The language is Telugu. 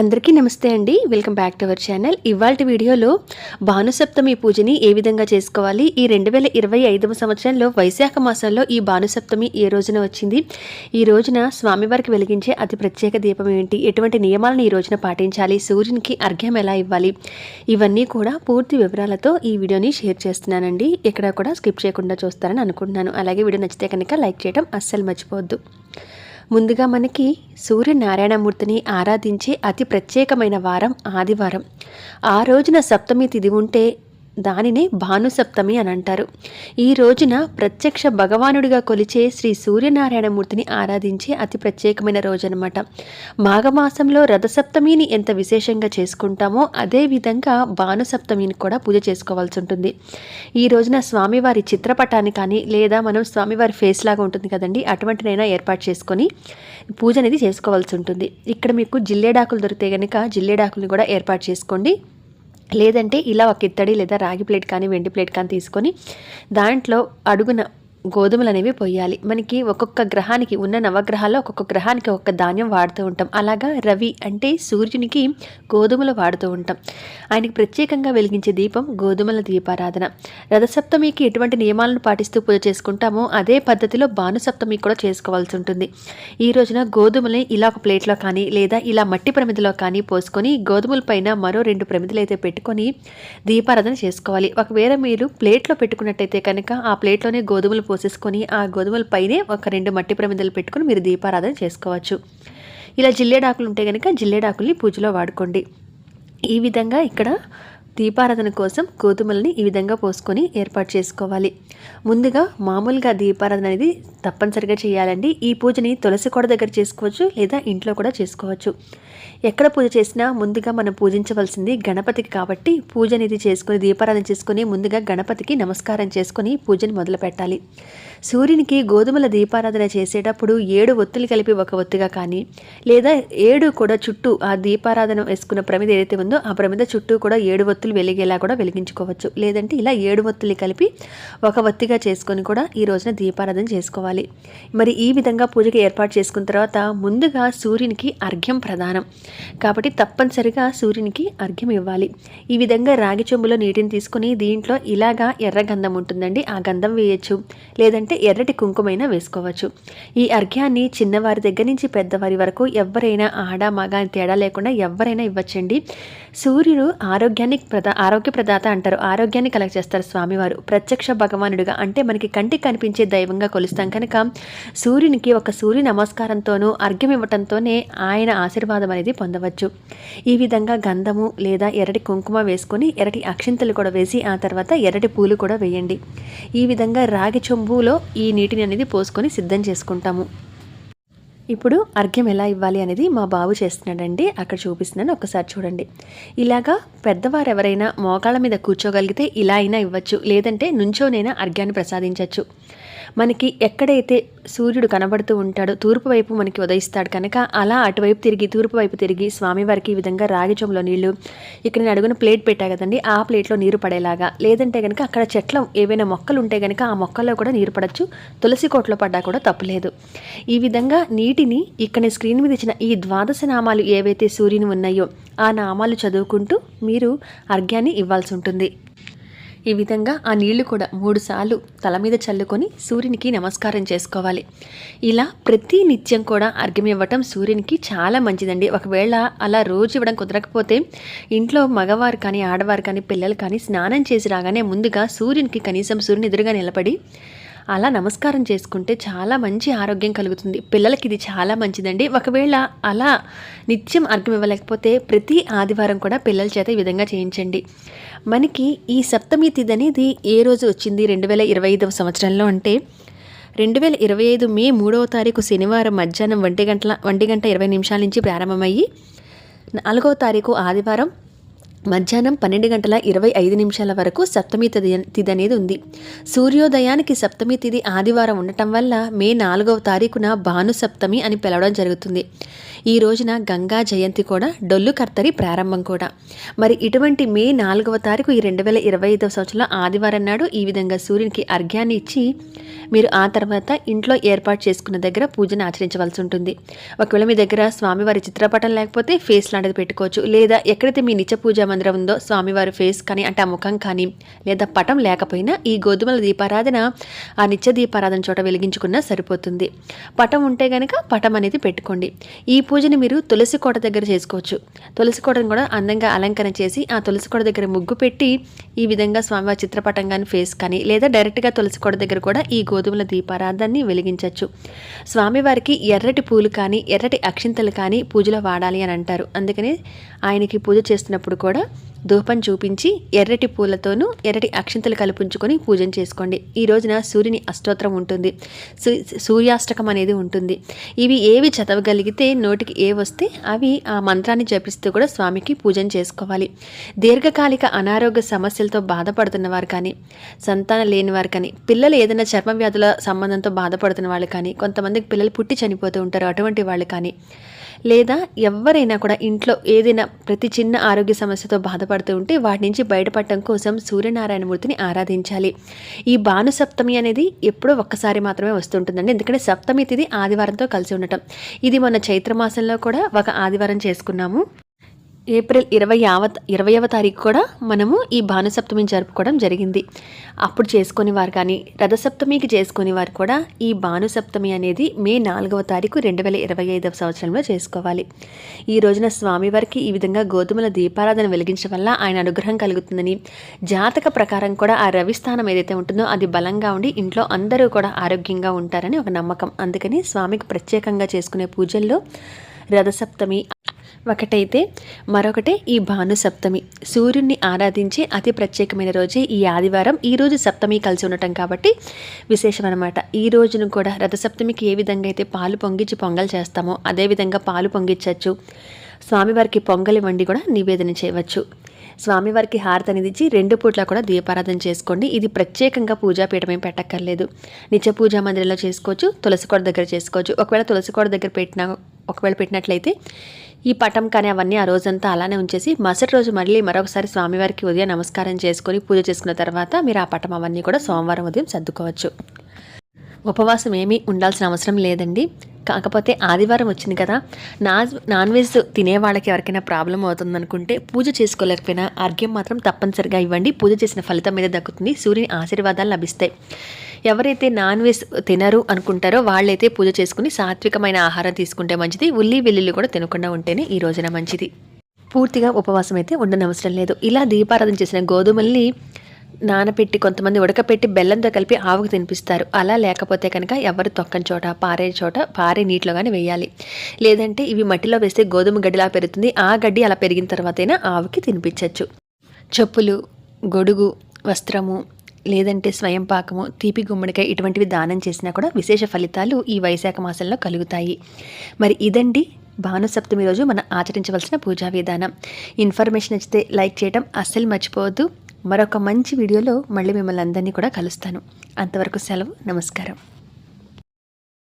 అందరికీ నమస్తే అండి. Welcome back to our channel. ఇవాళ వీడియోలో భానుసప్తమి పూజని ఏ విధంగా చేసుకోవాలి? ఈ రెండు వేల ఇరవై ఐదవ సంవత్సరంలో వైశాఖ మాసంలో ఈ భానుసప్తమి ఏ రోజున వచ్చింది? ఈ రోజున స్వామివారికి వెలిగించే అతి ప్రత్యేక దీపం ఏంటి? ఎటువంటి నియమాలను ఈ రోజున పాటించాలి? సూర్యునికి అర్ఘ్యం ఎలా ఇవ్వాలి? ఇవన్నీ కూడా పూర్తి వివరాలతో ఈ వీడియోని షేర్ చేస్తున్నానండి. ఎక్కడ కూడా స్కిప్ చేయకుండా చూస్తారని అనుకుంటున్నాను. అలాగే వీడియో నచ్చితే కనుక లైక్ చేయడం అస్సలు మర్చిపోవద్దు. ముందుగా మనకి సూర్యనారాయణమూర్తిని ఆరాధించే అతి ప్రత్యేకమైన వారం ఆదివారం. ఆ రోజున సప్తమి తిథి ఉంటే దానినే భానుసప్తమి అని అంటారు. ఈ రోజున ప్రత్యక్ష భగవానుడిగా కొలిచే శ్రీ సూర్యనారాయణమూర్తిని ఆరాధించే అతి ప్రత్యేకమైన రోజు మాఘమాసంలో రథసప్తమిని ఎంత విశేషంగా చేసుకుంటామో అదేవిధంగా భానుసప్తమిని కూడా పూజ చేసుకోవాల్సి ఉంటుంది. ఈ రోజున స్వామివారి చిత్రపటాన్ని కానీ లేదా మనం స్వామివారి ఫేస్ లాగా ఉంటుంది కదండి అటువంటినైనా ఏర్పాటు చేసుకొని పూజ అనేది చేసుకోవాల్సి ఉంటుంది. ఇక్కడ మీకు జిల్లేడాకులు దొరికితే కనుక జిల్లేడాకుల్ని కూడా ఏర్పాటు చేసుకోండి. లేదంటే ఇలా ఒక ఇత్తడి లేదా రాగి ప్లేట్ కానీ వెండి ప్లేట్ కానీ తీసుకొని దాంట్లో అడుగున గోధుమలు అనేవి పోయాలి. మనకి ఒక్కొక్క గ్రహానికి ఉన్న నవగ్రహాల్లో ఒక్కొక్క గ్రహానికి ఒక్క ధాన్యం వాడుతూ ఉంటాం. అలాగా రవి అంటే సూర్యునికి గోధుమలు వాడుతూ ఉంటాం. ఆయనకి ప్రత్యేకంగా వెలిగించే దీపం గోధుమల దీపారాధన. రథసప్తమికి ఎటువంటి నియమాలను పాటిస్తూ పూజ చేసుకుంటామో అదే పద్ధతిలో భానుసప్తమి కూడా చేసుకోవాల్సి ఉంటుంది. ఈ రోజున గోధుమల్ని ఇలా ఒక ప్లేట్లో కానీ లేదా ఇలా మట్టి ప్రమిదిలో కానీ పోసుకొని గోధుమల పైన మరో రెండు ప్రమిదలు అయితే పెట్టుకొని దీపారాధన చేసుకోవాలి. ఒకవేళ మీరు ప్లేట్లో పెట్టుకున్నట్టయితే కనుక ఆ ప్లేట్లోనే గోధుమలు పోసేసుకొని ఆ గోధుమల పైనే ఒక రెండు మట్టి ప్రమిదలు పెట్టుకొని మీరు దీపారాధన చేసుకోవచ్చు. ఇలా జిల్లేడాకులు ఉంటే కనుక జిల్లేడాకుల్ని పూజలో వాడుకోండి. ఈ విధంగా ఇక్కడ దీపారాధన కోసం గోధుమల్ని ఈ విధంగా పోసుకొని ఏర్పాటు చేసుకోవాలి. ముందుగా మామూలుగా దీపారాధన అనేది తప్పనిసరిగా చేయాలండి. ఈ పూజని తులసి కూడా దగ్గర చేసుకోవచ్చు లేదా ఇంట్లో కూడా చేసుకోవచ్చు. ఎక్కడ పూజ చేసినా ముందుగా మనం పూజించవలసింది గణపతికి కాబట్టి పూజ అనేది చేసుకుని దీపారాధన చేసుకుని ముందుగా గణపతికి నమస్కారం చేసుకుని పూజని మొదలు పెట్టాలి. సూర్యునికి గోధుమల దీపారాధన చేసేటప్పుడు ఏడు ఒత్తులు కలిపి ఒక ఒత్తుగా కానీ లేదా ఏడు కూడా చుట్టూ ఆ దీపారాధన వేసుకున్న ప్రమిద ఏదైతే ఉందో ఆ ప్రమిద చుట్టూ కూడా ఏడు ఒత్తులు వెలిగేలా కూడా వెలిగించుకోవచ్చు. లేదంటే ఇలా ఏడు ఒత్తులు కలిపి ఒక ఒత్తిగా చేసుకొని కూడా ఈ రోజున దీపారాధన చేసుకోవాలి. మరి ఈ విధంగా పూజకి ఏర్పాటు చేసుకున్న తర్వాత ముందుగా సూర్యునికి అర్ఘ్యం ప్రధానం కాబట్టి తప్పనిసరిగా సూర్యునికి అర్ఘ్యం ఇవ్వాలి. ఈ విధంగా రాగి చెంబులో నీటిని తీసుకొని దీంట్లో ఇలాగా ఎర్ర గంధం ఉంటుందండి ఆ గంధం వేయచ్చు. లేదంటే ఎర్రటి కుంకుమైనా వేసుకోవచ్చు. ఈ అర్ఘ్యాన్ని చిన్నవారి దగ్గర నుంచి పెద్దవారి వరకు ఎవరైనా ఆడ మగ అని తేడా లేకుండా ఎవరైనా ఇవ్వచ్చండి. సూర్యుడు ఆరోగ్యానికి ప్రదా ఆరోగ్య ప్రదాత అంటారు. ఆరోగ్యాన్ని కలెక్ట్ చేస్తారు స్వామివారు. ప్రత్యక్ష భగవానుడిగా అంటే మనకి కంటికి కనిపించే దైవంగా కొలుస్తాం. కనుక సూర్యునికి ఒక సూర్య నమస్కారంతోనూ అర్ఘ్యం ఇవ్వటంతోనే ఆయన ఆశీర్వాదం అనేది పొందవచ్చు. ఈ విధంగా గంధము లేదా ఎర్రటి కుంకుమ వేసుకొని ఎర్రటి అక్షింతలు కూడా వేసి ఆ తర్వాత ఎర్రటి పూలు కూడా వేయండి. ఈ విధంగా రాగి చెంబులో ఈ నీటిని అనేది పోసుకొని సిద్ధం చేసుకుంటాము. ఇప్పుడు అర్ఘ్యం ఎలా ఇవ్వాలి అనేది మా బాబు చేస్తున్నాడండి. అక్కడ చూపిస్తున్నాను ఒకసారి చూడండి. ఇలాగా పెద్దవారు ఎవరైనా మోకాళ్ళ మీద కూర్చోగలిగితే ఇలా అయినా ఇవ్వచ్చు లేదంటే నుంచోనైనా అర్ఘ్యాన్ని ప్రసాదించవచ్చు. మనకి ఎక్కడైతే సూర్యుడు కనబడుతూ ఉంటాడో తూర్పు వైపు మనకి ఉదయిస్తాడు కనుక అలా అటువైపు తిరిగి తూర్పు వైపు తిరిగి స్వామివారికి ఈ విధంగా రాగి చెంబులో నీళ్ళు ఇక్కడ నేను అడుగున ప్లేట్ పెట్టా కదండి ఆ ప్లేట్లో నీరు పడేలాగా. లేదంటే కనుక అక్కడ చెట్ల ఏవైనా మొక్కలు ఉంటే కనుక ఆ మొక్కల్లో కూడా నీరు పడచ్చు తులసి కోట్లో పడ్డా కూడా తప్పులేదు. ఈ విధంగా నీటిని ఇక్కడ స్క్రీన్ మీద ఇచ్చిన ఈ ద్వాదశ నామాలు ఏవైతే సూర్యుని ఉన్నాయో ఆ నామాలు చదువుకుంటూ మీరు అర్ఘ్యాన్ని ఇవ్వాల్సి ఉంటుంది. ఈ విధంగా ఆ నీళ్ళు కూడా మూడుసార్లు తల మీద చల్లుకొని సూర్యునికి నమస్కారం చేసుకోవాలి. ఇలా ప్రతి నిత్యం కూడా అర్ఘ్యం ఇవ్వటం సూర్యునికి చాలా మంచిదండి. ఒకవేళ అలా రోజు ఇవ్వడం కుదరకపోతే ఇంట్లో మగవారు కానీ ఆడవారు కానీ పిల్లలు కానీ స్నానం చేసి రాగానే ముందుగా సూర్యునికి కనీసం సూర్యుని ఎదురుగా నిలబడి అలా నమస్కారం చేసుకుంటే చాలా మంచి ఆరోగ్యం కలుగుతుంది. పిల్లలకి ఇది చాలా మంచిదండి. ఒకవేళ అలా నిత్యం అర్ఘం ఇవ్వలేకపోతే ప్రతి ఆదివారం కూడా పిల్లల చేత ఈ విధంగా చేయించండి. మనకి ఈ సప్తమి తిథి అనేది ఏ రోజు వచ్చింది? రెండు వేల ఇరవై ఐదవ సంవత్సరంలో అంటే రెండు వేల ఇరవై ఐదు మే మూడవ తారీఖు శనివారం మధ్యాహ్నం ఒంటి గంటల ఒంటి గంట ఇరవై నిమిషాల నుంచి ప్రారంభమయ్యి నాలుగవ తారీఖు ఆదివారం మధ్యాహ్నం పన్నెండు గంటల ఇరవై ఐదు నిమిషాల వరకు సప్తమి తిథి తిథి అనేది ఉంది. సూర్యోదయానికి సప్తమి తిథి ఆదివారం ఉండటం వల్ల మే నాలుగవ తారీఖున భాను సప్తమి అని పిలవడం జరుగుతుంది. ఈ రోజున గంగా జయంతి కూడా డొల్లు కర్తరి ప్రారంభం కూడా. మరి ఇటువంటి మే నాలుగవ తారీఖు ఈ రెండు వేల ఇరవై ఐదవ సంవత్సరంలో ఆదివారం నాడు ఈ విధంగా సూర్యునికి అర్ఘ్యాన్ని ఇచ్చి మీరు ఆ తర్వాత ఇంట్లో ఏర్పాటు చేసుకున్న దగ్గర పూజను ఆచరించవలసి ఉంటుంది. ఒకవేళ మీ దగ్గర స్వామివారి చిత్రపటం లేకపోతే ఫేస్ లాంటిది పెట్టుకోవచ్చు. లేదా ఎక్కడైతే మీ నిత్య పూజా మందిరం ఉందో స్వామివారి ఫేస్ కానీ అంటే ఆ ముఖం కానీ లేదా పటం లేకపోయినా ఈ గోధుమల దీపారాధన ఆ నిత్య దీపారాధన చోట వెలిగించుకున్నా సరిపోతుంది. పటం ఉంటే గనక పటం అనేది పెట్టుకోండి. ఈ పూజని మీరు తులసి కోట దగ్గర చేసుకోవచ్చు. తులసి కోటను కూడా అందంగా అలంకరణ చేసి ఆ తులసి కోట దగ్గర ముగ్గు పెట్టి ఈ విధంగా స్వామివారి చిత్రపటం కానీ ఫేస్ కానీ లేదా డైరెక్ట్గా తులసి కోట దగ్గర కూడా ఈ గోధుమల దీపారాధాన్ని వెలిగించవచ్చు. స్వామివారికి ఎర్రటి పూలు కానీ ఎర్రటి అక్షింతలు కానీ పూజలో వాడాలి అని అంటారు. అందుకని ఆయనకి పూజ చేస్తున్నప్పుడు కూడా ధూపం చూపించి ఎర్రటి పూలతోనూ ఎర్రటి అక్షింతలు కల్పించుకొని పూజన చేసుకోండి. ఈ రోజున సూర్యుని అష్టోత్తరం ఉంటుంది. సూర్యాష్టకం అనేది ఉంటుంది. ఇవి ఏవి చదవగలిగితే నోటికి ఏ వస్తే అవి ఆ మంత్రాన్ని జపిస్తూ కూడా స్వామికి పూజన చేసుకోవాలి. దీర్ఘకాలిక అనారోగ్య సమస్యలతో బాధపడుతున్న వారు కానీ సంతానం లేని వారు కానీ పిల్లలు ఏదైనా చర్మ వ్యాధుల సంబంధంతో బాధపడుతున్న వాళ్ళు కానీ కొంతమందికి పిల్లలు పుట్టి చనిపోతూ ఉంటారు అటువంటి వాళ్ళు కానీ లేదా ఎవరైనా కూడా ఇంట్లో ఏదైనా ప్రతి చిన్న ఆరోగ్య సమస్యతో బాధపడుతూ ఉంటే వాటి నుంచి బయటపడటం కోసం సూర్యనారాయణమూర్తిని ఆరాధించాలి. ఈ భాను సప్తమి అనేది ఎప్పుడో ఒక్కసారి మాత్రమే వస్తుంటుందండి. ఎందుకంటే సప్తమి తిది ఆదివారంతో కలిసి ఉండటం. ఇది మన చైత్రమాసంలో కూడా ఒక ఆదివారం చేసుకున్నాము. ఏప్రిల్ ఇరవై ఆవ ఇరవైవ తారీఖు కూడా మనము ఈ భానుసప్తమి జరుపుకోవడం జరిగింది. అప్పుడు చేసుకునే వారు కానీ రథసప్తమికి చేసుకునే వారు కూడా ఈ భానుసప్తమి అనేది మే నాలుగవ తారీఖు రెండు వేల ఇరవై ఐదవ సంవత్సరంలో చేసుకోవాలి. ఈ రోజున స్వామివారికి ఈ విధంగా గోధుమల దీపారాధన వెలిగించడం వల్ల ఆయన అనుగ్రహం కలుగుతుందని జాతక ప్రకారం కూడా ఆ రవిస్థానం ఏదైతే ఉంటుందో అది బలంగా ఉండి ఇంట్లో అందరూ కూడా ఆరోగ్యంగా ఉంటారని ఒక నమ్మకం. అందుకని స్వామికి ప్రత్యేకంగా చేసుకునే పూజల్లో రథసప్తమి ఒకటైతే మరొకటి ఈ భాను సప్తమి సూర్యుడిని ఆరాధించే అతి ప్రత్యేకమైన రోజే ఈ ఆదివారం. ఈ రోజు సప్తమి కలిసి ఉండటం కాబట్టి విశేషం అనమాట ఈ రోజును కూడా రథసప్తమికి ఏ విధంగా అయితే పాలు పొంగించి పొంగల్ చేస్తామో అదేవిధంగా పాలు పొంగించవచ్చు. స్వామివారికి పొంగలి వండి కూడా నివేదన చేయవచ్చు. స్వామివారికి హారతనిదిచ్చి రెండు పూట్ల కూడా దీపారాధన చేసుకోండి. ఇది ప్రత్యేకంగా పూజాపీఠం ఏం పెట్టక్కర్లేదు. నిత్య పూజా మందిరంలో చేసుకోవచ్చు తులసికోట దగ్గర చేసుకోవచ్చు. ఒకవేళ తులసికోట దగ్గర పెట్టిన ఒకవేళ పెట్టినట్లయితే ఈ పటం కానీ అవన్నీ ఆ రోజంతా అలానే ఉంచేసి మరుసటి రోజు మళ్ళీ మరొకసారి స్వామివారికి ఉదయం నమస్కారం చేసుకొని పూజ చేసుకున్న తర్వాత మీరు ఆ పటం అవన్నీ కూడా సోమవారం ఉదయం సర్దుకోవచ్చు. ఉపవాసం ఏమీ ఉండాల్సిన అవసరం లేదండి. కాకపోతే ఆదివారం వచ్చింది కదా. నా నాన్ వెజ్ తినే వాళ్ళకి ఎవరికైనా ప్రాబ్లం అవుతుందనుకుంటే పూజ చేసుకోలేకపోయినా ఆర్గ్యం మాత్రం తప్పనిసరిగా ఇవ్వండి. పూజ చేసిన ఫలితం మీద దక్కుతుంది. సూర్యుని ఆశీర్వాదాలు లభిస్తాయి. ఎవరైతే నాన్ వెజ్ తినరు అనుకుంటారో వాళ్ళైతే పూజ చేసుకుని సాత్వికమైన ఆహారం తీసుకుంటే మంచిది. ఉల్లి వెల్లుల్లి కూడా తినకుండా ఉంటేనే ఈ రోజున మంచిది. పూర్తిగా ఉపవాసం అయితే ఉండనవసరం లేదు. ఇలా దీపారాధన చేసిన గోధుమల్ని నానపెట్టి కొంతమంది ఉడకపెట్టి బెల్లంతో కలిపి ఆవుకు తినిపిస్తారు. అలా లేకపోతే కనుక ఎవరు తొక్కని చోట పారే చోట పారే నీటిలో కానీ వేయాలి. లేదంటే ఇవి మట్టిలో వేస్తే గోధుమ గడ్డిలా పెరుగుతుంది. ఆ గడ్డి అలా పెరిగిన తర్వాతైనా ఆవుకి తినిపించవచ్చు చెప్పులు గొడుగు వస్త్రము లేదంటే స్వయం పాకము తీపి గుమ్మడికాయ ఇటువంటివి దానం చేసినా కూడా విశేష ఫలితాలు ఈ వైశాఖ మాసంలో కలుగుతాయి. మరి ఇదండి భానుసప్తమి రోజు మనం ఆచరించవలసిన పూజా విధానం. ఇన్ఫర్మేషన్ వచ్చితే లైక్ చేయడం అస్సలు మర్చిపోవద్దు. మరొక మంచి వీడియోలో మళ్ళీ మిమ్మల్ని అందరినీ కూడా కలుస్తాను. అంతవరకు సెలవు నమస్కారం.